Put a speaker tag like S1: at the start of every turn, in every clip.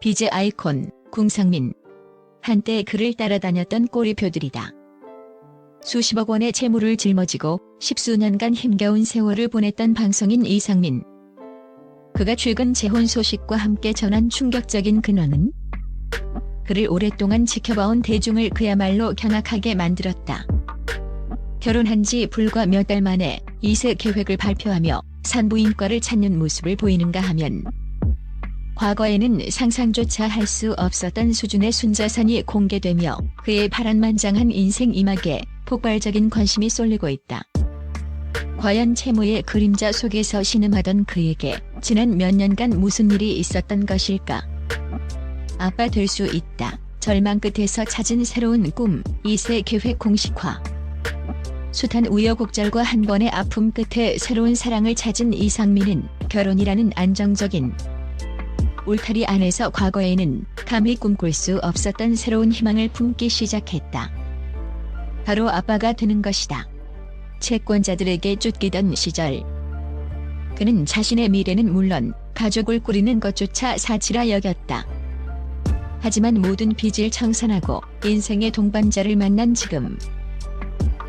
S1: 비제 아이콘, 궁상민. 한때 그를 따라다녔던 꼬리표들이다. 수십억 원의 채무를 짊어지고 십수년간 힘겨운 세월을 보냈던 방송인 이상민. 그가 최근 재혼 소식과 함께 전한 충격적인 근황은 그를 오랫동안 지켜봐온 대중을 그야말로 경악하게 만들었다. 결혼한 지 불과 몇 달 만에 2세 계획을 발표하며 산부인과를 찾는 모습을 보이는가 하면 과거에는 상상조차 할 수 없었던 수준의 순자산이 공개되며 그의 파란만장한 인생 이막에 폭발적인 관심이 쏠리고 있다. 과연 채무의 그림자 속에서 신음하던 그에게 지난 몇 년간 무슨 일이 있었던 것일까? 아빠 될 수 있다. 절망 끝에서 찾은 새로운 꿈, 2세 계획 공식화. 숱한 우여곡절과 한 번의 아픔 끝에 새로운 사랑을 찾은 이상민은 결혼이라는 안정적인 울타리 안에서 과거에는 감히 꿈꿀 수 없었던 새로운 희망을 품기 시작했다. 바로 아빠가 되는 것이다. 채권자들에게 쫓기던 시절. 그는 자신의 미래는 물론 가족을 꾸리는 것조차 사치라 여겼다. 하지만 모든 빚을 청산하고 인생의 동반자를 만난 지금.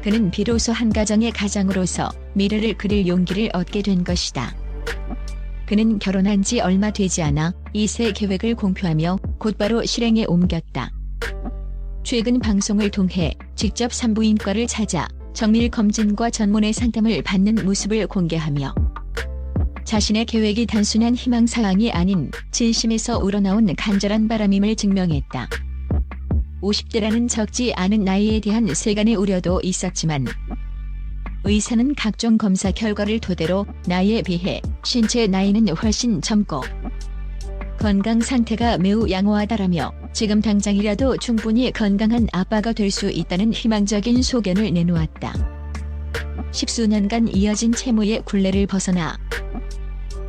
S1: 그는 비로소 한 가정의 가장으로서 미래를 그릴 용기를 얻게 된 것이다. 그는 결혼한 지 얼마 되지 않아 2세 계획을 공표하며 곧바로 실행에 옮겼다. 최근 방송을 통해 직접 산부인과를 찾아 정밀 검진과 전문의 상담을 받는 모습을 공개하며 자신의 계획이 단순한 희망사항이 아닌 진심에서 우러나온 간절한 바람임을 증명했다. 50대라는 적지 않은 나이에 대한 세간의 우려도 있었지만 의사는 각종 검사 결과를 토대로 나이에 비해 신체 나이는 훨씬 젊고 건강 상태가 매우 양호하다라며 지금 당장이라도 충분히 건강한 아빠가 될 수 있다는 희망적인 소견을 내놓았다. 십수년간 이어진 채무의 굴레를 벗어나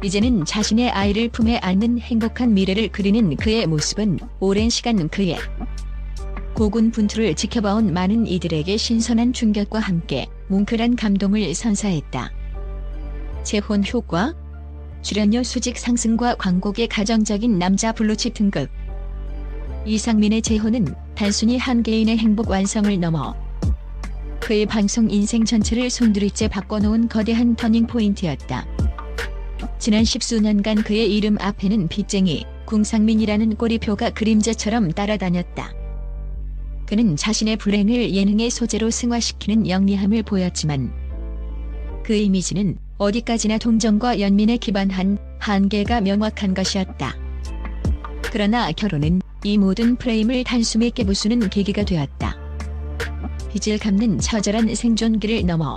S1: 이제는 자신의 아이를 품에 안는 행복한 미래를 그리는 그의 모습은 오랜 시간 그의 고군분투를 지켜봐온 많은 이들에게 신선한 충격과 함께 뭉클한 감동을 선사했다. 재혼 효과, 출연료 수직 상승과 광고계 가정적인 남자 블루칩 등급. 이상민의 재혼은 단순히 한 개인의 행복 완성을 넘어 그의 방송 인생 전체를 손두리째 바꿔놓은 거대한 터닝 포인트였다. 지난 십수년간 그의 이름 앞에는 빚쟁이, 궁상민이라는 꼬리표가 그림자처럼 따라다녔다. 그는 자신의 불행을 예능의 소재로 승화시키는 영리함을 보였지만 그 이미지는 어디까지나 동정과 연민에 기반한 한계가 명확한 것이었다. 그러나 결혼은 이 모든 프레임을 단숨에 깨부수는 계기가 되었다. 빚을 갚는 처절한 생존기를 넘어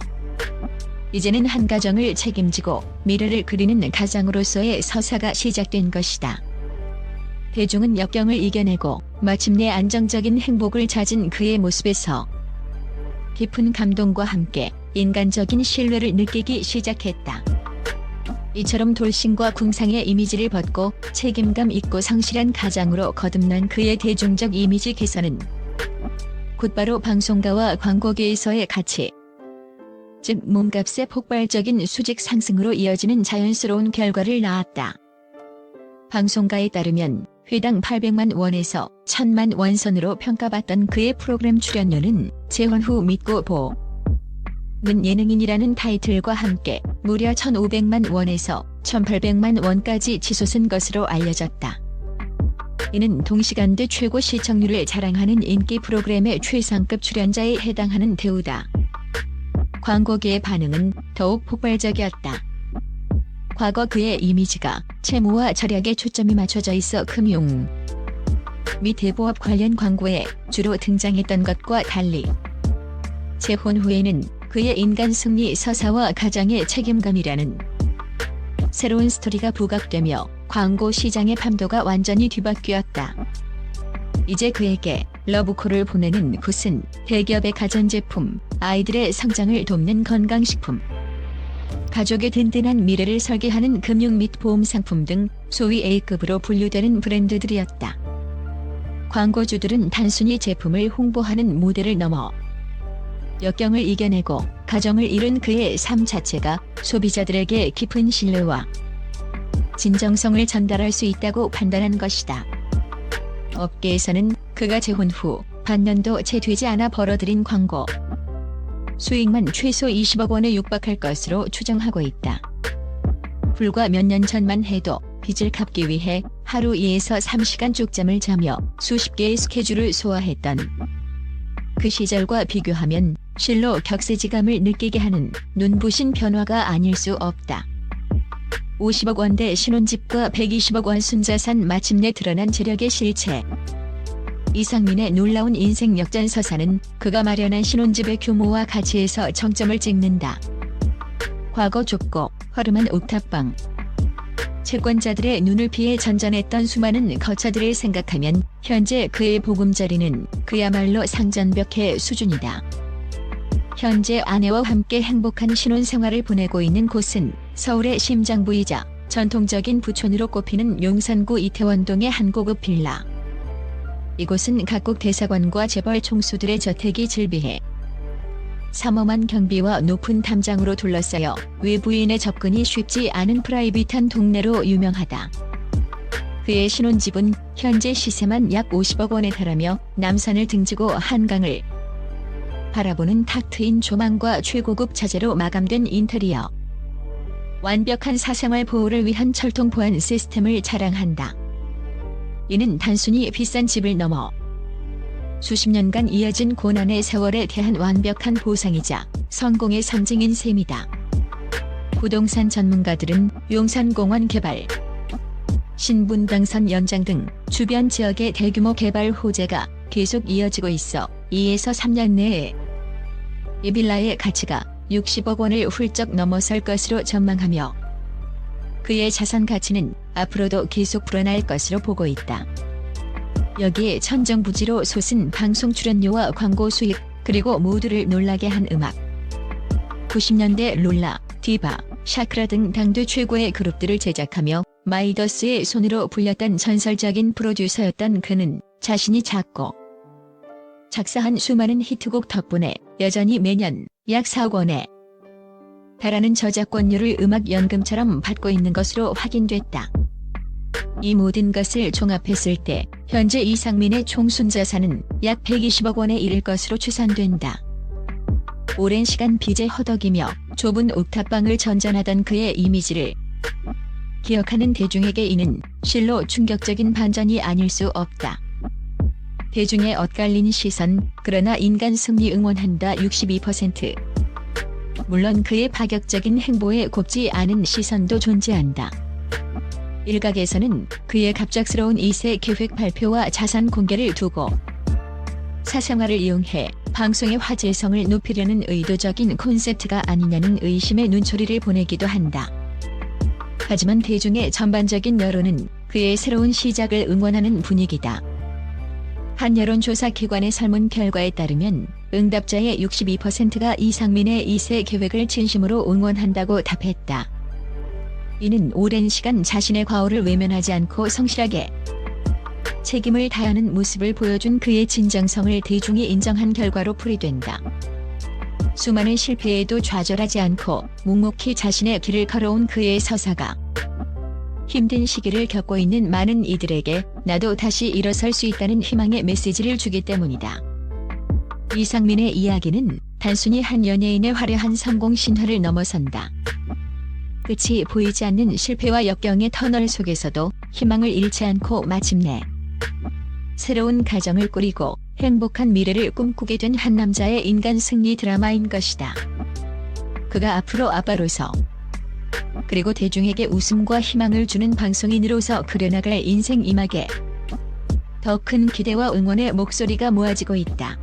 S1: 이제는 한 가정을 책임지고 미래를 그리는 가장으로서의 서사가 시작된 것이다. 대중은 역경을 이겨내고 마침내 안정적인 행복을 찾은 그의 모습에서 깊은 감동과 함께 인간적인 신뢰를 느끼기 시작했다. 이처럼 돌싱과 궁상의 이미지를 벗고 책임감 있고 성실한 가장으로 거듭난 그의 대중적 이미지 개선은 곧바로 방송가와 광고계에서의 가치, 즉 몸값의 폭발적인 수직 상승으로 이어지는 자연스러운 결과를 낳았다. 방송가에 따르면 회당 800만 원에서 1000만 원 선으로 평가받던 그의 프로그램 출연료는 재혼 후 믿고 보. 는 예능인이라는 타이틀과 함께 무려 1,500만 원에서 1,800만 원까지 치솟은 것으로 알려졌다. 이는 동시간대 최고 시청률을 자랑하는 인기 프로그램의 최상급 출연자에 해당하는 대우다. 광고계의 반응은 더욱 폭발적이었다. 과거 그의 이미지가 채무와 절약에 초점이 맞춰져 있어 금융 및 대보업 관련 광고에 주로 등장했던 것과 달리 재혼 후에는 그의 인간 승리 서사와 가장의 책임감이라는 새로운 스토리가 부각되며 광고 시장의 판도가 완전히 뒤바뀌었다. 이제 그에게 러브콜을 보내는 곳은 대기업의 가전제품, 아이들의 성장을 돕는 건강식품, 가족의 든든한 미래를 설계하는 금융 및 보험 상품 등 소위 A급으로 분류되는 브랜드들이었다. 광고주들은 단순히 제품을 홍보하는 모델을 넘어 역경을 이겨내고 가정을 이룬 그의 삶 자체가 소비자들에게 깊은 신뢰와 진정성을 전달할 수 있다고 판단한 것이다. 업계에서는 그가 재혼 후 반년도 채 되지 않아 벌어들인 광고 수익만 최소 20억 원에 육박할 것으로 추정하고 있다. 불과 몇 년 전만 해도 빚을 갚기 위해 하루 2에서 3시간 쪽잠을 자며 수십 개의 스케줄을 소화했던 그 시절과 비교하면 실로 격세지감을 느끼게 하는 눈부신 변화가 아닐 수 없다. 50억 원대 신혼집과 120억 원 순자산 마침내 드러난 재력의 실체. 이상민의 놀라운 인생 역전서사는 그가 마련한 신혼집의 규모와 가치에서 정점을 찍는다. 과거 좁고 허름한 옥탑방. 채권자들의 눈을 피해 전전했던 수많은 거처들을 생각하면 현재 그의 보금자리는 그야말로 상전벽해 수준이다. 현재 아내와 함께 행복한 신혼 생활을 보내고 있는 곳은 서울의 심장부이자 전통적인 부촌으로 꼽히는 용산구 이태원동의 한 고급 빌라. 이곳은 각국 대사관과 재벌 총수들의 저택이 즐비해 삼엄한 경비와 높은 담장으로 둘러싸여 외부인의 접근이 쉽지 않은 프라이빗한 동네로 유명하다. 그의 신혼집은 현재 시세만 약 50억 원에 달하며 남산을 등지고 한강을 바라보는 탁 트인 조망과 최고급 자재로 마감된 인테리어. 완벽한 사생활 보호를 위한 철통 보안 시스템을 자랑한다. 이는 단순히 비싼 집을 넘어 수십 년간 이어진 고난의 세월에 대한 완벽한 보상이자 성공의 상징인 셈이다. 부동산 전문가들은 용산공원 개발, 신분당선 연장 등 주변 지역의 대규모 개발 호재가 계속 이어지고 있어 2에서 3년 내에 이 빌라의 가치가 60억 원을 훌쩍 넘어설 것으로 전망하며 그의 자산 가치는 앞으로도 계속 불어날 것으로 보고 있다. 여기에 천정부지로 솟은 방송 출연료와 광고 수익 그리고 모두를 놀라게 한 음악 90년대 롤라, 디바, 샤크라 등 당대 최고의 그룹들을 제작하며 마이더스의 손으로 불렸던 전설적인 프로듀서였던 그는 자신이 작고 작사한 수많은 히트곡 덕분에 여전히 매년 약 4억 원에 달하는 저작권료를 음악 연금처럼 받고 있는 것으로 확인됐다. 이 모든 것을 종합했을 때 현재 이상민의 총순자산은 약 120억 원에 이를 것으로 추산된다. 오랜 시간 빚에 허덕이며 좁은 옥탑방을 전전하던 그의 이미지를 기억하는 대중에게 이는 실로 충격적인 반전이 아닐 수 없다. 대중의 엇갈린 시선, 그러나 인간 승리 응원한다 62%. 물론 그의 파격적인 행보에 곱지 않은 시선도 존재한다. 일각에서는 그의 갑작스러운 2세 계획 발표와 자산 공개를 두고 사생활을 이용해 방송의 화제성을 높이려는 의도적인 콘셉트가 아니냐는 의심의 눈초리를 보내기도 한다. 하지만 대중의 전반적인 여론은 그의 새로운 시작을 응원하는 분위기다. 한 여론조사 기관의 설문 결과에 따르면 응답자의 62%가 이상민의 2세 계획을 진심으로 응원한다고 답했다. 이는 오랜 시간 자신의 과오를 외면하지 않고 성실하게 책임을 다하는 모습을 보여준 그의 진정성을 대중이 인정한 결과로 풀이된다. 수많은 실패에도 좌절하지 않고 묵묵히 자신의 길을 걸어온 그의 서사가 힘든 시기를 겪고 있는 많은 이들에게 나도 다시 일어설 수 있다는 희망의 메시지를 주기 때문이다. 이상민의 이야기는 단순히 한 연예인의 화려한 성공 신화를 넘어선다. 끝이 보이지 않는 실패와 역경의 터널 속에서도 희망을 잃지 않고 마침내 새로운 가정을 꾸리고 행복한 미래를 꿈꾸게 된 한 남자의 인간 승리 드라마인 것이다. 그가 앞으로 아빠로서 그리고 대중에게 웃음과 희망을 주는 방송인으로서 그려나갈 인생 이막에 더 큰 기대와 응원의 목소리가 모아지고 있다.